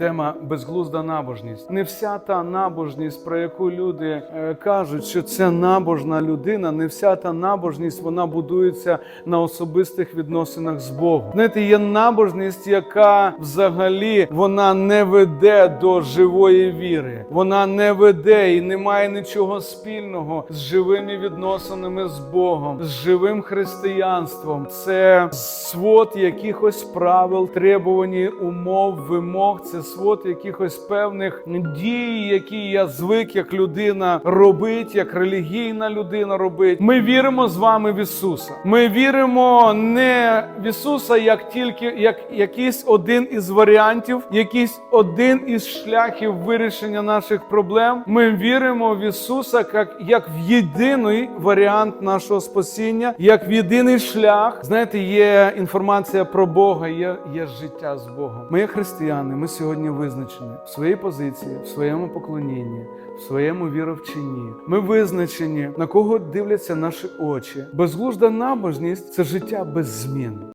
Тема безглузда набожність. Не вся та набожність, про яку люди е, кажуть, що це набожна людина, не вся та набожність вона будується на особистих відносинах з Богом. Знаєте, є набожність, яка взагалі вона не веде до живої віри. Вона не веде і не має нічого спільного з живими відносинами з Богом, з живим християнством. Це свод якихось правил, требувані умов, вимог. Це свод якихось певних дій, які я звик як людина робить, як релігійна людина робить. Ми віримо з вами в Ісуса. Ми віримо не в Ісуса як тільки як якийсь один із варіантів, якийсь один із шляхів вирішення наших проблем. Ми віримо в Ісуса як, як в єдиний варіант нашого спасіння, як в єдиний шлях. Знаєте, є інформація про Бога, є, є життя з Богом. Ми, християни, ми сьогодні визначені в своїй позиції, в своєму поклонінні, в своєму віровченні. Ми визначені, на кого дивляться наші очі. Безглужда набожність це життя без змін.